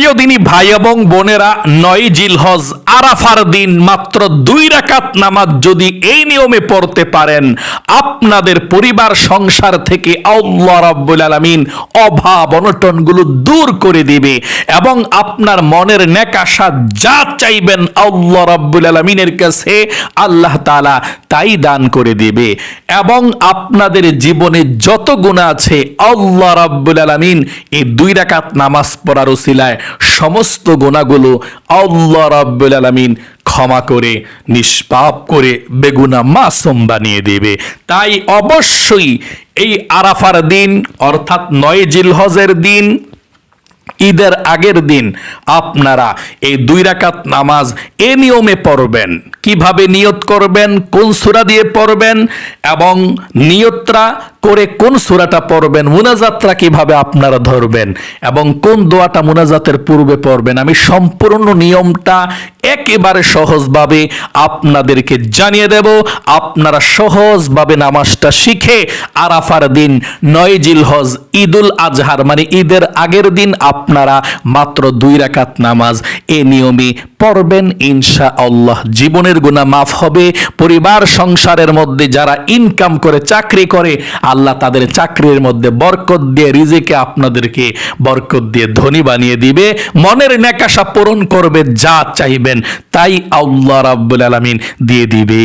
প্রিয় দিনী ভাই এবং বোনেরা নয় জিলহজ আরাফার দিন মাত্র দুই রাকাত নামাজ যদি এই নিয়মে পড়তে পারেন, আপনাদের পরিবার সংসার থেকে আল্লাহ রাব্বুল আলামিন অভাব অনটনগুলো দূর করে দিবে এবং আপনার মনের নেকাশা যা চাইবেন আল্লাহ রাব্বুল আলামিনের কাছে আল্লাহ তাআলা তাই দান করে দিবে এবং আপনাদের জীবনে যত গুণা আছে আল্লাহ রাব্বুল আলামিন এই দুই রাকাত নামাজ পড়ার উসিলায় সমস্ত গুণাগুলো আল্লাহ রাব্বুল আলামিন ক্ষমা করে, নিষ্পাপ করে, বেগুনা মাসুম বানিয়ে দেবে। তাই অবশ্যই এই আরাফার দিন, অর্থাৎ নয় জিলহজের দিন, ঈদের আগের দিন আপনারা এই দুই রাকাত নামাজ এ নিয়মে পড়বেন। কীভাবে নিয়ত করবেন, কোন সূরা দিয়ে পড়বেন এবং নিয়তরা করে কোন সূরাটা পড়বেন মুনাজাতরা কীভাবে আপনারা ধরবেন এবং কোন দোয়াটা মুনাজাতের পূর্বে পড়বেন? আমি সম্পূর্ণ নিয়মটা একেবারে সহজভাবে আপনাদেরকে জানিয়ে দেব। আপনারা সহজভাবে নামাজটা শিখে আরাফার দিন, নয় জিলহজ, ঈদুল আজহার মানে ঈদের আগের দিন আপনারা মাত্র দুই রাকাত নামাজ এ নিয়মে পড়বেন। ইনশা আল্লাহ জীবনের গুণা মাফ হবে। পরিবার, সংসারের মধ্যে যারা ইনকাম করে, চাকরি করে আল্লাহ তাদের চাকরির মধ্যে বরকত দিয়ে, রিজিকে আপনাদেরকে বরকত দিয়ে ধনী বানিয়ে দিবে। মনের নেকাশা পূরণ করবে, যা চাইবেন তাই আল্লাহ রাব্বুল আলামিন দিয়ে দিবে।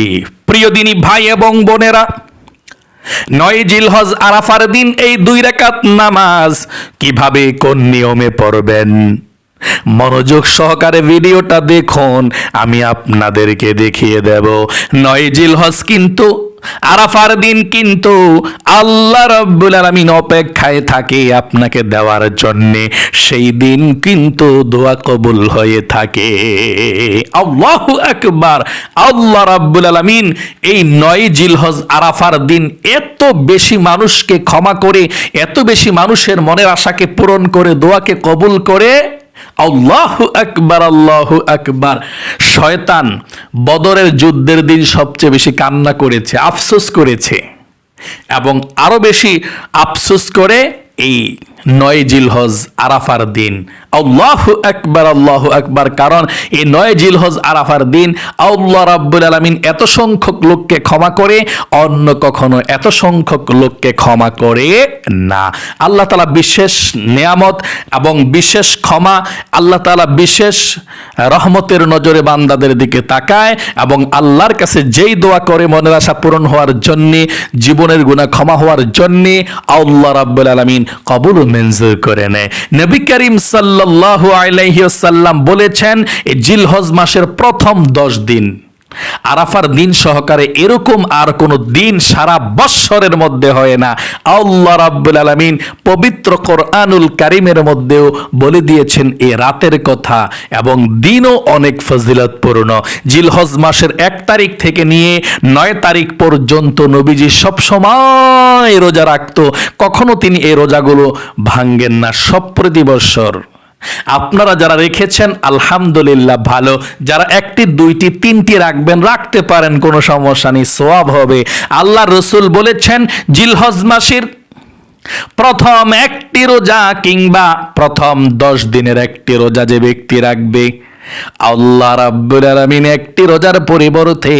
প্রিয় দিনী ভাই এবং বোনেরা, নয় জিলহজ আরাফার দিন এই দুই রাকাত নামাজ কীভাবে কোন নিয়মে পড়বেন? মনোযোগ সহকারে ভিডিওটা দেখুন, আমি আপনাদেরকে দেখিয়ে দেব। নয় জিলহজ কিন্তু আরাফার দিন কিন্তু আল্লাহ রব্বুল আলামিন অপেক্ষায় থাকে আপনাকে দেওয়ার জন্যে। সেই দিন কিন্তু দোয়া কবুল হয়ে থাকে। আল্লাহু আকবার। আল্লাহ রাব্বুল আলামিন এই নয় জিলহজ আরাফার দিন এত বেশি মানুষকে ক্ষমা করে, এত বেশি মানুষের মনের আশাকে পূরণ করে, দোয়াকে কবুল করে আল্লাহ আকবার আল্লাহ আকবার। শয়তান বদরের যুদ্ধের দিন সবচেয়ে বেশি কান্না করেছে, আফসোস করেছে। এবং আরও বেশি আফসোস করে এই নয় জিলহজ আরাফার দিন। আল্লাহ আকবার আল্লাহ আকবার, কারণ এই নয় জিলহজ আরাফার দিন আল্লাহ রাব্বুল আলামিন এত সংখ্যক লোককে ক্ষমা করে, অন্য কখনো এত সংখ্যক লোককে ক্ষমা করে না। আল্লাহ তালা বিশেষ নিয়ামত এবং বিশেষ ক্ষমা, আল্লাহ তালা বিশেষ রহমতের নজরে বান্দাদের দিকে তাকায় এবং আল্লাহর কাছে যেই দোয়া করে মনের আশা পূরণ হওয়ার জন্যে, জীবনের গুণা ক্ষমা হওয়ার জন্যে আল্লাহ রাব্বুল আলামিন কবুল মঞ্জুর করে নেয়। নবী করিম সাল্লাল্লাহু আলাইহি ওয়াসাল্লাম বলেছেন, এই জিলহজ মাসের প্রথম দশ দিন। আরাফার দিন সহকারে এরকম আর কোনো দিন সারা বৎসরের মধ্যে হয় না। আল্লাহ রাব্বুল আলামিন পবিত্র কোরআনুল কারিমের মধ্যেও বলে দিয়েছেন এ রাতের কথা এবং দিনও অনেক ফজিলতপূর্ণ। জিলহজ মাসের এক তারিখ থেকে নিয়ে নয় তারিখ পর্যন্ত নবীজি সব সময় রোজা রাখতো। কখনো তিনি এই রোজাগুলো ভাঙ্গেন না সব প্রতি বৎসর। আপনারা যারা রেখেছেন, আলহামদুলিল্লাহ ভালো। যারা একটি, দুইটি, তিনটি রাখবেন, রাখতে পারেন, কোনো সমস্যা নেই সোয়াব হবে। আল্লাহ রসুল বলেছেন, জিলহজ মাসির প্রথম একটি রোজা কিংবা প্রথম দশ দিনের একটি রোজা যে ব্যক্তি রাখবে। আল্লাহ রাব্বুল আলামিন একটি রোজার পরিবর্তে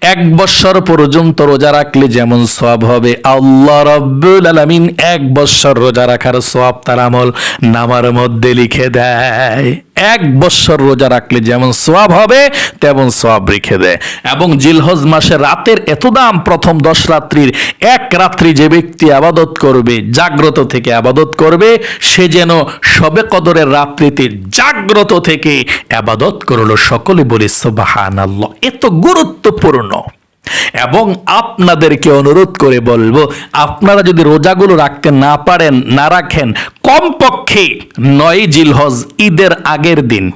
এক বছর পর্যন্ত রোজা রাখলে যেমন সব হবে, আল্লাহ রাব্বুল আলামিন এক বছর রোজা রাখার তার আমল নামার মধ্যে লিখে দেয়। এক বছর রোজা রাখলে যেমন হবে, তেমন সোয়াব রেখে দেয়। এবং জিলহজ মাসে রাতের এত দাম প্রথম দশ রাত্রির, এক রাত্রি যে ব্যক্তি আবাদত করবে, জাগ্রত থেকে আবাদত করবে, সে যেন সবে কদরের রাত্রিতে জাগ্রত থেকে আবাদত করল সকলে বলে সোবাহান আল্লাহ এত গুরুত্বপূর্ণ। এবং আপনাদেরকে অনুরোধ করে বলব, আপনারা যদি রোজাগুলো রাখতে না পারেন, না রাখেন, কমপক্ষে নয় জিলহজ ঈদের আগের দিন।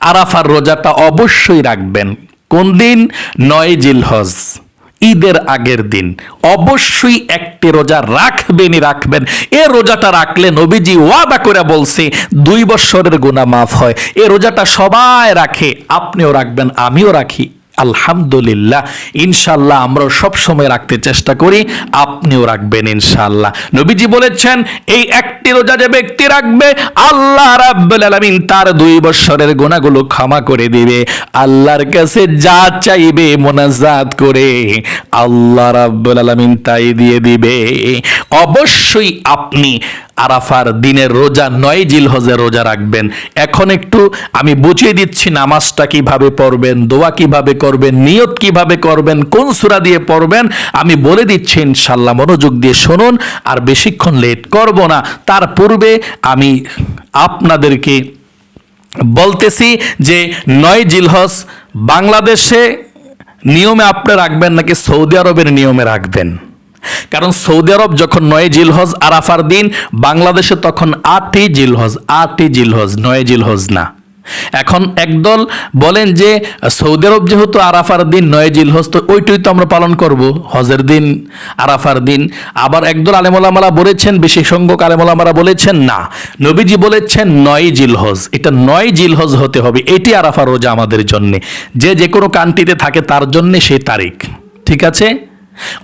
আরাফার রোজাটা অবশ্যই রাখবেন। কোন দিন? নয় জিলহজ। ঈদের আগের দিন। অবশ্যই একটি রোজা রাখবেনই রাখবেন। এ রোজাটা রাখলে নবীজি ওয়াদা করে বলছে, দুই বছরের গুণা মাফ হয়। এ রোজাটা সবাই রাখে, আপনিও রাখবেন, আমিও রাখি। আলহামদুলিল্লাহ ইনশাল্লাহ আমরা সব সময় রাখতে চেষ্টা করি, আপনিও রাখবেন ইনশাল্লাহ নবীজি বলেছেন, এই একটি রোজা যে ব্যক্তি রাখবে, আল্লাহ রাব্বুল আলামিন তার দুই বছরের গোনাগুলো ক্ষমা করে দিবে। আল্লাহর কাছে যা চাইবে মোনাজাত করে, আল্লাহ রাব্বুল আলামিন তাই দিয়ে দিবে। অবশ্যই আপনি আরাফার দিনের রোজা নয় জিল হজে রোজা রাখবেন। এখন একটু আমি বুঝিয়ে দিচ্ছি নামাজটা কীভাবে পড়বেন, দোয়া কীভাবে করবেন, নিয়ত কীভাবে করবেন, কোন সূরা দিয়ে পড়বেন, আমি বলে দিচ্ছি ইনশাল্লাহ মনোযোগ দিয়ে শুনুন, আর বেশিক্ষণ লেট করব না। তার পূর্বে আমি আপনাদেরকে বলতেছি যে নয় জিলহজ বাংলাদেশে নিয়মে আপনি রাখবেন নাকি সৌদি আরবের নিয়মে রাখবেন? কারণ সৌদি আরব যখন নয় জিলহজ, আরাফার দিন, বাংলাদেশে তখন আটই জিলহজ আটই জিলহজ, নয় জিলহজ না। এখন একদল বলেন যে, সৌদি আরব যেহেতু আরাফার দিন, নয় জিলহজ, তো ওইটাই তো আমরা পালন করব, হজের দিন, আরাফার দিন। আবার একদল আলেমোলামারা বলেছেন, বেশি সংখ্যক আলেমোলামারা বলেছেন, না, নবীজি বলেছেন নয় জিলহজ। এটা নয় জিলহজ হতে হবে, এটি আরাফার রোজা আমাদের জন্যে। যে যে কোনো কান্ট্রিতে থাকে, তার জন্যে সেই তারিখ। ঠিক আছে?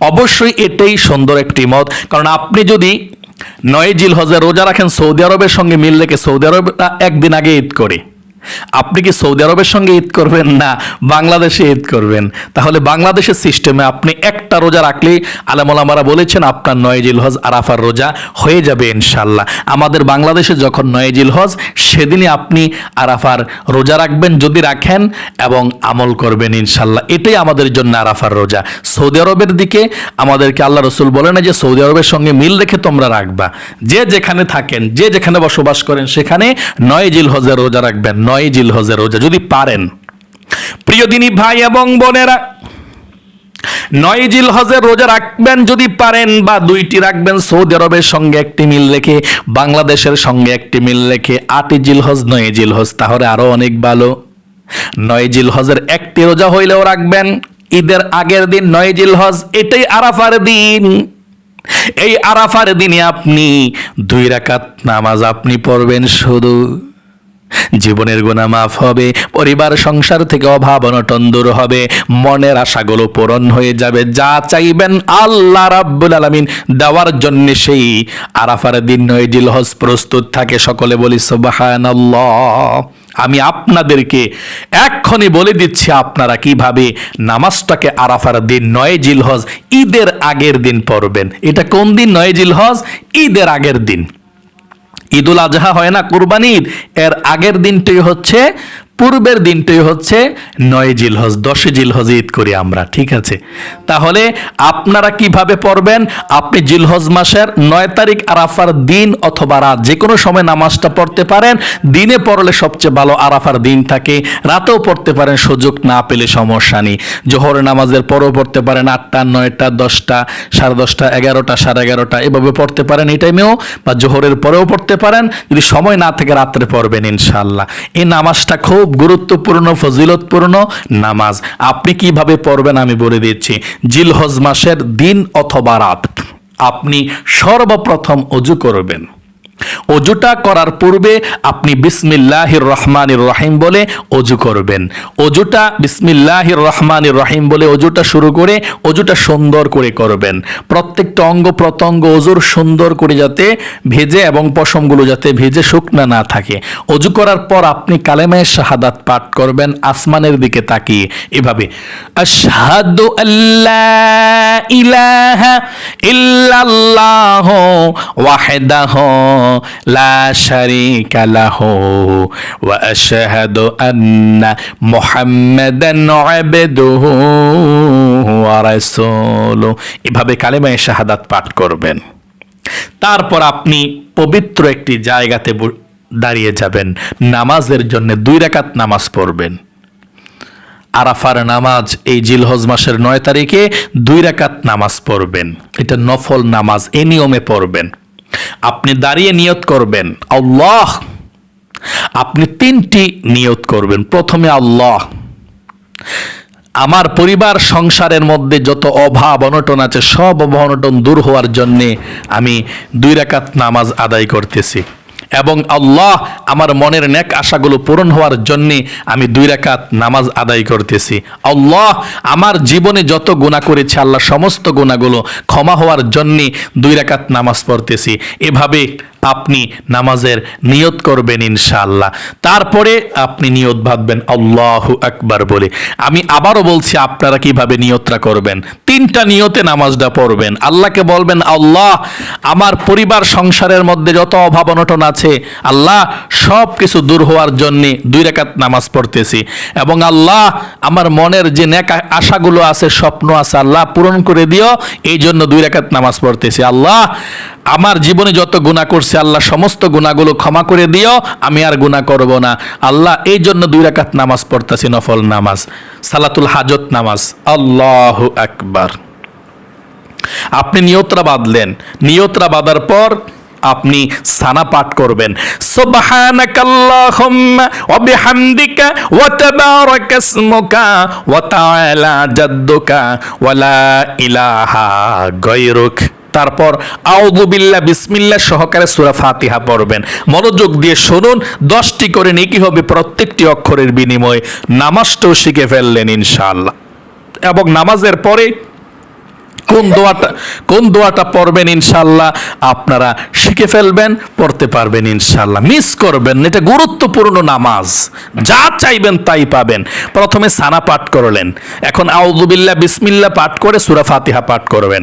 অবশ্যই এটাই সুন্দর একটি মত। কারণ আপনি যদি নয় জিল হজে রোজা রাখেন, সৌদি আরবের সঙ্গে মিল রেখে সৌদি আরব একদিন আগে ঈদ করে। আপনি কি সৌদি আরবের সঙ্গে ঈদ করবেন না বাংলাদেশে ঈদ করবেন? তাহলে বাংলাদেশের সিস্টেমে আপনি একটা রোজা রাখলে আলামোলামারা বলেছেন, আপনার নয় জিল হজ আরাফার রোজা হয়ে যাবে ইনশাল্লাহ আমাদের বাংলাদেশে যখন নয় জিল হজ সেদিনই আপনি আরাফার রোজা রাখবেন, যদি রাখেন এবং আমল করবেন ইনশাল্লাহ এটাই আমাদের জন্য আরাফার রোজা। সৌদি আরবের দিকে আমাদেরকে আল্লাহ রসুল বলে না যে, সৌদি আরবের সঙ্গে মিল রেখে তোমরা রাখবা। যে যেখানে থাকেন, যে যেখানে বসবাস করেন, সেখানে নয় জিল হজের রোজা রাখবেন। নয় জিল হজের রোজা, যদি পারেন। প্রিয় দিনী ভাই এবং বোনেরা, নয় জিল হজের রোজা রাখবেন যদি পারেন বা দুইটি রাখবেন, সৌদি আরবের সঙ্গে একটি মিল রেখে, বাংলাদেশের সঙ্গে একটি মিল রেখে আটই জিল হজ নয় জিল হজ তাহলে আরও অনেক ভালো। নয় জিল হজের একটি রোজা হইলেও রাখবেন, ঈদের আগের দিন নয় জিল হজ এটাই আরাফার দিন। এই আরাফার দিনে আপনি দুই রাকাত নামাজ আপনি পড়বেন শুধু। জীবনের গুণা মাফ হবে, পরিবার, সংসার থেকে অভাব অনটন দূর হবে, মনের আশাগুলো পূরণ হয়ে যাবে। যা চাইবেন আল্লাহ রাব্বুল আলামিন দেওয়ার জন্য সেই আরাফার দিন নয় জিল হজ প্রস্তুত থাকে। সকলে বলি, সুবহানাল্লাহ। আমি আপনাদেরকে এক্ষণে বলে দিচ্ছি, আপনারা কীভাবে নামাজটাকে আরাফার দিন নয়, জিলহজ ঈদের আগের দিন পড়বেন। এটা কোন দিন নয়, জিলহজ? ঈদের আগের দিন। ঈদুল আজহা হয় না কুরবানির? এর আগের দিনটি হচ্ছে পূর্বের দিনটাই হচ্ছে নয় জিলহজ দশে জিলহজ ঈদ করি আমরা, ঠিক আছে? তাহলে আপনারা কীভাবে পড়বেন? আপনি জিলহজ মাসের নয় তারিখ আরাফার দিন অথবা রাত যে কোনো সময় নামাজটা পড়তে পারেন। দিনে পড়লে সবচেয়ে ভালো আরাফার দিন থাকে। রাতেও পড়তে পারেন, সুযোগ না পেলে সমস্যা নেই। জোহর নামাজের পরও পড়তে পারেন আটটা, নয়টা, দশটা, সাড়ে দশটা, এগারোটা, সাড়ে এগারোটা, এভাবে পড়তে পারেন এই টাইমেও, বা জোহরের পরেও পড়তে পারেন। যদি সময় না থাকে রাত্রে পড়বেন ইনশাল্লাহ এই নামাজটা খুব গুরুত্বপূর্ণ, ফজিলতপূর্ণ নামাজ। আপনি কীভাবে পড়বেন আমি বলে দিচ্ছি। জিলহজ মাসের দিন অথবা রাত। আপনি সর্বপ্রথম অজু করবেন। অজুটা করার পূর্বে আপনি বিসমিল্লাহির রহমানির রহিম বলে অজু করবেন। অজুটা বিসমিল্লাহির রহমানির রহিম বলে অজুটা শুরু করে, অজুটা সুন্দর করে করবেন। প্রত্যেকটা অঙ্গ প্রত্যঙ্গ অজুর সুন্দর করে যাতে ভেজে এবং পশমগুলো যাতে ভেজে শুকনা না থাকে। অজু করার পর আপনি কালেমায় শাহাদাত পাঠ করবেন, আসমানের দিকে তাকিয়ে। এভাবে, আশহাদু আল্লাহ ইলাহা ইল্লাল্লাহ ওয়াহদাহু এভাবে কালেমায়ে শাহাদাত পাঠ করবেন। তারপর আপনি পবিত্র একটি জায়গাতে দাঁড়িয়ে যাবেন। নামাজের জন্য দুই রাকাত নামাজ পড়বেন। আরাফার নামাজ এই জিলহজ মাসের নয় তারিখে দুই রাকাত নামাজ পড়বেন। এটা নফল নামাজ, এ নিয়মে পড়বেন। আপনি দাঁড়িয়ে নিয়ত করবেন। আল্লাহ, আপনি তিনটি নিয়ত করবেন। প্রথমে আল্লাহ, আমার পরিবার সংসারের মধ্যে যত অভাব অনটন আছে, সব অভাব অনটন দূর হওয়ার জন্যে আমি দুই রাকাত নামাজ আদায় করতেছি। এবং আল্লাহ আমার মনের নেক আশাগুলো পূরণ হওয়ার জন্যে আমি দুই রাকাত নামাজ আদায় করতেছি। আল্লাহ আমার জীবনে যত গুণা করেছে, আল্লাহ সমস্ত গুণাগুলো ক্ষমা হওয়ার জন্যে দুই রাকাত নামাজ পড়তেছি। এভাবে আপনি নামাজের নিয়ত করবেন ইনশাআল্লাহ। তারপরে আপনি নিয়ত ভাববেন, আল্লাহ আকবার বলে। আমি আবারও বলছি, আপনারা কীভাবে নিয়তটা করবেন? তিনটা নিয়তে নামাজটা পড়বেন। আল্লাহকে বলবেন, আল্লাহ, আমার পরিবার সংসারের মধ্যে যত অভাব অনটন আছে, আল্লাহ সব কিছু দূর হওয়ার জন্যে দুই রেখাত নামাজ পড়তেছি। এবং আল্লাহ, আমার মনের যে নেক আশাগুলো আছে, স্বপ্ন আছে, আল্লাহ, পূরণ করে দিও এই জন্য দুই রেখাত নামাজ পড়তেছি। আল্লাহ, আমার জীবনে যত গুণা করছে আল্লাহ সমস্ত গুণাগুলো ক্ষমা করে দিও, আমি আর গুণা করব না। আল্লাহ এই জন্য দুই রাকাত নামাজ পড়তেছি, নফল নামাজ, সালাতুল হাজত নামাজ। আল্লাহ আকবার। আপনি নিয়তরা বাঁধলেন, নিয়তরা বাঁধার পর আপনি সানা পাঠ করবেন। লা ইলাহা তারপর আউযুবিল্লাহ বিসমিল্লা সহকারে সূরা ফাতিহা পড়বেন। মনোযোগ দিয়ে শুনুন, দশটি করে নেকি হবে প্রত্যেকটি অক্ষরের বিনিময়ে। নামাজটাও শিখে ফেললেন ইনশাআল্লাহ। এবং নামাজের পরে কোন দোয়াটা কোন দোয়াটা পড়বেন ইনশাল্লাহ আপনারা শিখে ফেলবেন, পড়তে পারবেন ইনশাল্লাহ মিস করবেন এটা গুরুত্বপূর্ণ নামাজ। যা চাইবেন তাই পাবেন। প্রথমে সানা পাঠ করলেন। এখন আউদুবিল্লা বিসমিল্লা পাঠ করে সূরা ফাতিহা পাঠ করবেন।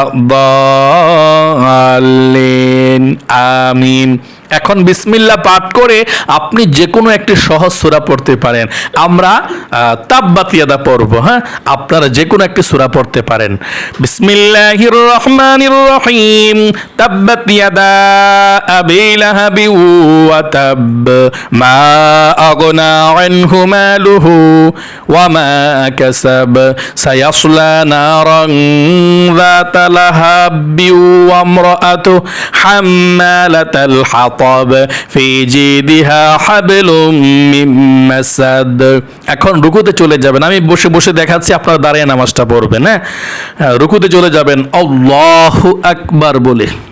الضالين آمين এখন বিসমিল্লাহ পাঠ করে আপনি যে কোনো একটি সহজ সূরা পড়তে পারেন আমরা তাব্বাতিয়াদা পড়ব হ্যাঁ আপনারা যে কোনো একটি সূরা পড়তে পারেন বিসমিল্লাহির রহমানির রহিম তাব্বাত ইয়াদা আবি লাহাবি ওয়া তাব মা আগনা আনহু মালুহু ওয়া মা কাসাব সায়াসলা নারান ذات لهب وامرأته حمالة الحطب হাতব ফি জিদিহা হাবলুম মিন মাসাদ। এখন রুকুতে চলে যাবেন। আমি বসে বসে দেখাচ্ছি, আপনারা দাঁড়িয়ে নামাজটা পড়বেন হ্যাঁ? হ্যাঁ রুকুতে চলে যাবেন। আল্লাহু আকবার বলে।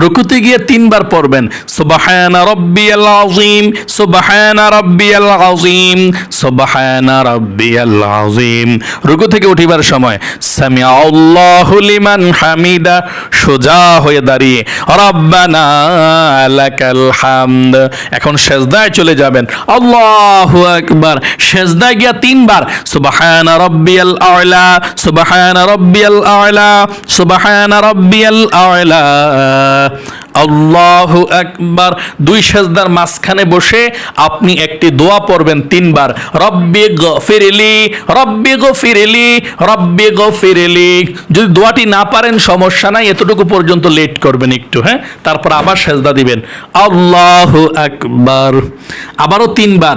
রুকুতে গিয়ে তিনবার পড়বেন, সুবহানা রাব্বিয়াল আযীম, সুবহানা রাব্বিয়াল আযীম, সুবহানা রাব্বিয়াল আযীম। রুকু থেকে উঠিবার সময় সামিআ আল্লাহু লিমান হামিদা, সোজা হয়ে দাঁড়িয়ে, রব্বানা লাকাল হামদ। এখন সেজদায় চলে যাবেন, আল্লাহু আকবার। সেজদায় গিয়া তিনবার, সুবহানা রাব্বিয়াল আ'লা, সুবহানা রাব্বিয়াল আ'লা, সুবহানা রাব্বিয়াল আ'লা। আল্লাহু আকবার। দুই সেজদার মাঝখানে বসে আপনি একটি দোয়া পড়বেন তিনবার। রব্বি গফিরলি রব্বি গফিরলি রব্বি গফিরলি। যদি দোয়াটি না পারেন, সমস্যা নাই, এতটুকু পর্যন্ত লেট করবেন একটু হ্যাঁ? তারপর আবার সেজদা দিবেন। আল্লাহু আকবার। আবারও তিনবার।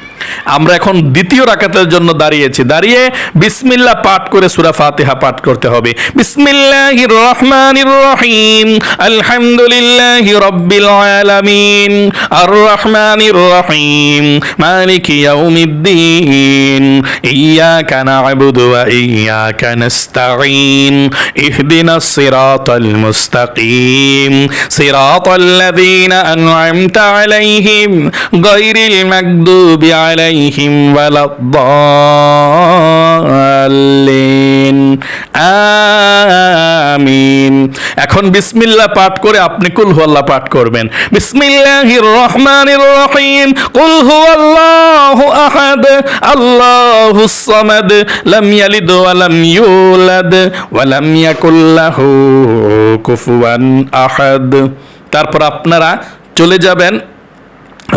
আমরা এখন দ্বিতীয় রাকাতের জন্য দাঁড়িয়েছি। দাঁড়িয়ে বিসমিল্লাহ পাঠ করে সূরা ফাতিহা পাঠ করতে হবে। বিসমিল্লাহির রহমানির রহিম। আলহামদুলিল্লাহি রাব্বিল আলামিন। আর রহমানির রহিম। মালিকি ইয়াউমিদ্দিন। ইয়াকা না'বুদু ওয়া ইয়াকা ওয়ালাদ-দাল্লিন আমিন এখন বিসমিল্লাহ পাঠ করে আপনি কুল হুয়াল্লাহ পাঠ করবেন। বিসমিল্লাহির রহমানির রহিম। কুল হুয়াল্লাহু আহাদ আল্লাহুস সামাদ, লাম ইয়ালিদ ওয়া লাম ইউলাদ, ওয়া লাম ইয়াকুল লাহু কুফুয়ান আহাদ। তারপর আপনারা চলে যাবেন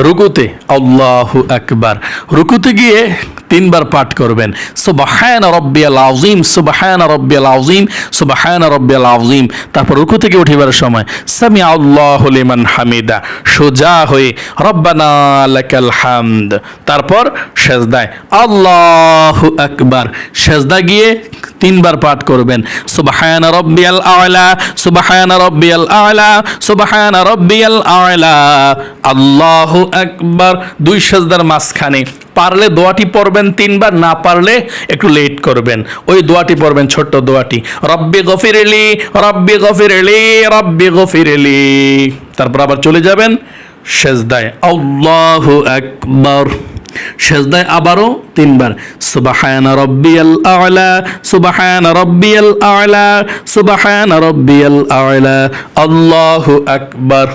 রুকুতে, আল্লাহু আকবার। রুকুতে গিয়ে তিনবার পাঠ করবেন। সুবাহান রব্বিয়াল আউজিম সুবাহান রব্বিয়াল আউজিম সুবাহান রব্বিয়াল আউজিম তারপর রুকু থেকে উঠিবার সময় সামি আল্লাহ লিমান হামিদা, সোজা হয়ে, রব্বানা লাকাল হামদ। তারপর সেজদায়, আল্লাহু আকবার। সেজদা গিয়ে তিনবার পাঠ করবেন। সুবাহান রব্বিয়াল আলা, সুবাহান রব্বিয়াল আলা, সুবাহান রব্বিয়াল আলা। আল্লাহু একবার দুই সেজদার মাঝখানে। পারলে দোয়াটি পড়বেন তিনবার, না পারলে একটু লেট করবেন। ওই দোয়াটি পড়বেন ছোট্ট দোয়াটি। রব্বে গফির এলি রব্বে গফির এলি রব্বে গফির এলি তারপর আবার চলে যাবেন সেজদায়। আল্লাহ আকবার। সেজদায় আবারও তিনবার, সুবাহান রব্বিয়াল আলা, সুবাহান রব্বিয়াল আলা, সুবাহান রব্বিয়াল আলা, আল্লাহু আকবার।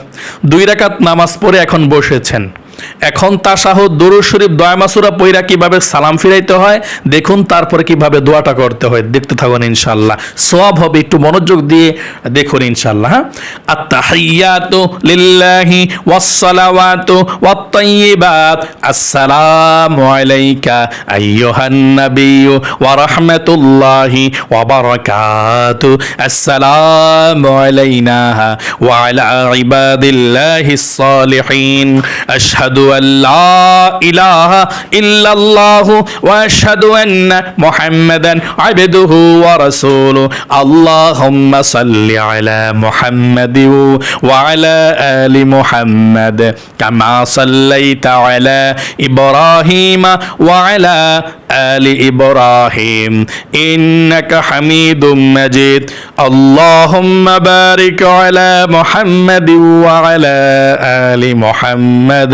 দুই রাকাত নামাজ পড়ে এখন বসেছেন। এখন তাসাহ দরুদ শরীফ দয়ামাসুরা পইরা কীভাবে সালাম ফিরাইতে হয়, দেখুন, তারপরে কীভাবে দোয়াটা করতে হয়, দেখতে থাকুন ইনশাল্লাহ সব হবে একটু মনোযোগ দিয়ে দেখুন ইনশাল্লাহ হ্যাঁ? আত্তাহিয়াতু লিল্লাহি ওয়াসসালাওয়াতু ওয়াত-তাইয়্যিবাত আসসালামু আলাইকা আইয়ুহান নাবিয়্যু ওয়া রাহমাতুল্লাহি ওয়া বারাকাতু। আসসালামু আলাইনা ওয়া আলা ইবাদিল্লাহিস সালিহিন। আশহাদু আন লা ইলাহা ইল্লাল্লাহু ওয়া আশহাদু আন্না মুহাম্মাদান আবদুহু ওয়া রাসূলুহু আল্লাহুম্মা সাল্লি আলা মুহাম্মাদ ওয়া আলা আলি মুহাম্মাদ কামা সাল্লাইতা আলা ইব্রাহিম ওয়া আলা আলি ইব্রাহিম ইন্নাকা হামিদুম মাজিদ। আল্লাহুম্মা বারিক আলা মুহাম্মাদি ওয়া আলা আলি মুহাম্মাদ।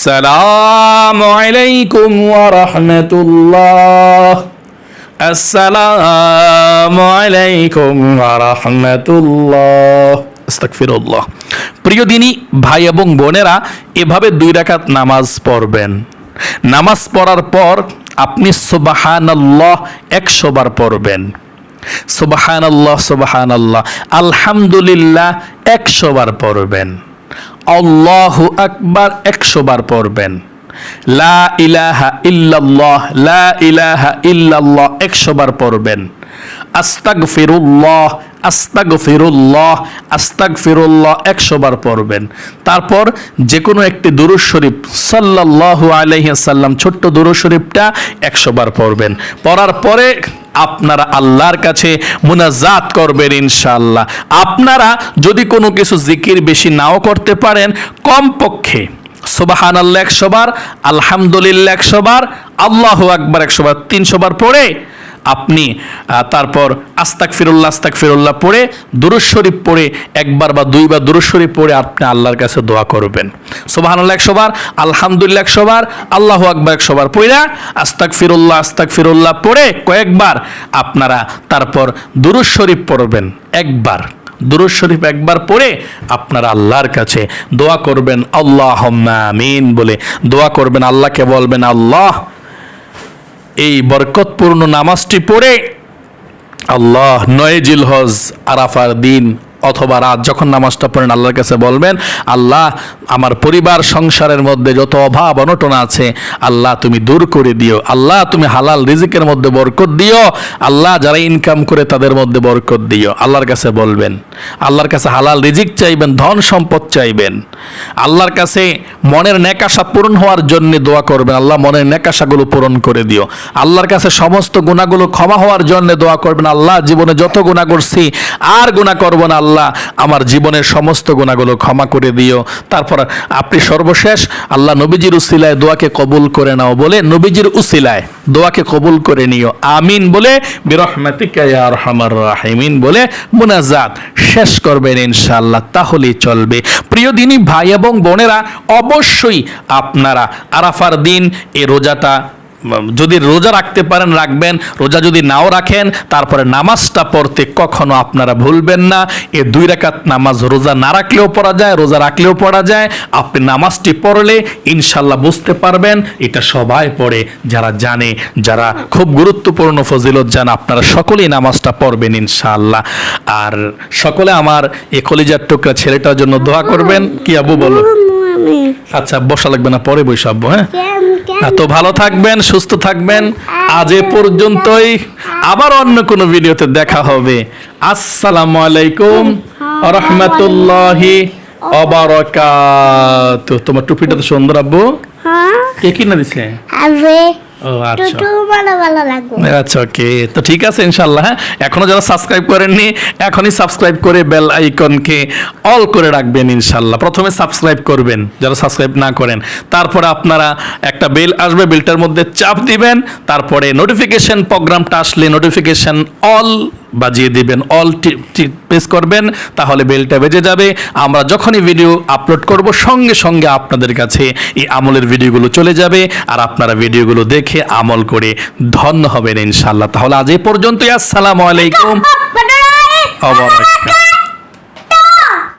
আসসালামু আলাইকুম ওয়া রাহমাতুল্লাহ। আসসালামু আলাইকুম ওয়া রাহমাতুল্লাহ। আস্তাগফিরুল্লাহ। প্রিয় দিনী, ভাই এবং বোনেরা, এভাবে দুই রাকাত নামাজ পড়বেন। নামাজ পড়ার পর আপনি সুবহানাল্লাহ 100 বার পড়বেন। সুবহানাল্লাহ সুবহানাল্লাহ। আলহামদুলিল্লাহ 100 বার পড়বেন। আল্লাহু আকবার একশো বার পড়বেন। লা ইলাহা ইল্লাল্লাহ, লা ইলাহা ইল্লাল্লাহ একশো বার পড়বেন। আস্তাগ ফিরুল্লাহ আস্তাগ ফিরুল্লাহ আস্তাগ ফিরুল্লাহ একশো বার পড়বেন। তারপর যে কোনো একটি দুরুজ শরীফ, সাল্লাল্লাহু আলাইসাল্লাম ছোট্ট দুরুজ শরীফটা একশো বার পড়বেন। পড়ার পরে আপনারা আল্লাহর কাছে মুনাজাত করবেন ইনশাআল্লাহ। আপনারা যদি কোনো কিছু জিকির বেশি নাও করতে পারেন, কমপক্ষে সোবাহান আল্লাহ একশো বার, আলহামদুলিল্লাহ একশো বার, আল্লাহ আকবার একশো তিনশোবার তিনশো বার পড়ে আপনি তারপর আস্তাক ফিরুল্লাহ আস্তাক ফিরুল্লাহ পড়ে দুরুজ শরীফ পড়ে, একবার বা দুইবার দুরুজ শরীফ পড়ে আপনি আল্লাহর কাছে দোয়া করবেন। সোবাহানুল্লাহ একশো বার আলহামদুলিল্লাহ একশো বার আল্লাহ আকবার একশো বার পড়া আস্তাক ফিরুল্লাহ আস্তাক ফিরুল্লাহ পড়ে কয়েকবার আপনারা তারপর দুরুজ শরীফ পড়বেন, একবার। দুরুজ শরীফ একবার পড়ে আপনারা আল্লাহর কাছে দোয়া করবেন আল্লাহ আমিন বলে দোয়া করবেন, আল্লাহকে বলবেন, আল্লাহ এই বরকতপূর্ণ নামাজটি পড়ে আল্লাহ নয় জিলহজ আরাফার দিন অথবা রাত যখন নামাজটা পড়েন, আল্লাহর কাছে বলবেন, আল্লাহ, আমার পরিবার, সংসারের মধ্যে যত অভাব, অনটন আছে, আল্লাহ তুমি দূর করে দিও। আল্লাহ তুমি হালাল রিজিকের মধ্যে বরকত দিও। আল্লাহ যারা ইনকাম করে, তাদের মধ্যে বরকত দিও। আল্লাহর কাছে বলবেন। আল্লাহর কাছে হালাল রিজিক চাইবেন, ধন সম্পদ চাইবেন। আল্লাহর কাছে মনের নেকাশা পূরণ হওয়ার জন্য দোয়া করবেন। আল্লাহ মনের নেকাশাগুলো পূরণ করে দিও। আল্লাহর কাছে সমস্ত গুণাগুলো ক্ষমা হওয়ার জন্য দোয়া করবেন। আল্লাহ জীবনে যত গুণা করছি, আর গুণা করব না। আল্লাহ আল্লাহ আমার জীবনের সমস্ত গুণাগুলো ক্ষমা করে দিও। তারপর আপনি সর্বশেষ আল্লাহ নবীজির উসিলায় দোয়াকে কবুল করে নাও বলে নবীজির উসিলায় দোয়াকে কবুল করে নিও। আমিন বলে বিরহমাতিকা রাহিমিন বলে মুনাজাত শেষ করবেন ইনশাআল্লাহ, তাহলেই চলবে। প্রিয় দিনী ভাই এবং বোনেরা, অবশ্যই আপনারা আরাফার দিন, এ রোজাটা যদি রোজা রাখতে পারেন রাখবেন। রোজা যদি নাও রাখেন তারপরে নামাজটা পড়তে কখনো আপনারা ভুলবেন না। এ দুই রাকাত নামাজ রোজা না রাখলেও পড়া যায় রোজা রাখলেও পড়া যায়। আপনি নামাজটি পড়লে ইনশাল্লাহ বুঝতে পারবেন এটা সবাই পড়ে যারা জানে যারা খুব গুরুত্বপূর্ণ ফজিলত জান আপনারা সকলেই নামাজটা পড়বেন ইনশাআল্লাহ আর সকলে আমার এ কলিজার টুকরা ছেলেটার জন্য দোয়া করবেন। কি আবু বলো? আচ্ছা বসা লাগবে না পরে বৈশাব্য হ্যাঁ? তো ভালো থাকবেন সুস্থ থাকবেন। আজ এ পর্যন্তই। আবার অন্য কোনো ভিডিওতে দেখা হবে। আসসালামু আলাইকুম রহমতুল্লাহি অবারকাত তোমার টুপিটা তো সুন্দর আব্বু। হ্যাঁ। কে কিনা দিছে? ও আচ্ছা। টুটু ভালো ভালো লাগবে। আচ্ছা ওকে। তো ঠিক আছে ইনশাল্লাহ হ্যাঁ? এখনও যারা সাবস্ক্রাইব করেননি এখনই সাবস্ক্রাইব করে বেল আইকনকে অল করে রাখবেন ইনশাল্লাহ। প্রথমে সাবস্ক্রাইব করবেন যারা সাবস্ক্রাইব না করেন। তারপরে আপনারা একটা বেল আসবে বেলটার মধ্যে চাপ দিবেন। তারপরে নোটিফিকেশন প্রোগ্রামটা আসলে নোটিফিকেশন অল বাজিয়ে দিবেন। অল প্রেস করবেন তাহলে বেলটা বেজে যাবে। আমরা যখনই ভিডিও আপলোড করব সঙ্গে সঙ্গে আপনাদের কাছে এই আমলের ভিডিওগুলো চলে যাবে। আর আপনারা ভিডিওগুলো দেখে আমল করে ধন্য হবেন ইনশাল্লাহ তাহলে আজ এ পর্যন্তই। আসসালামু আলাইকুম।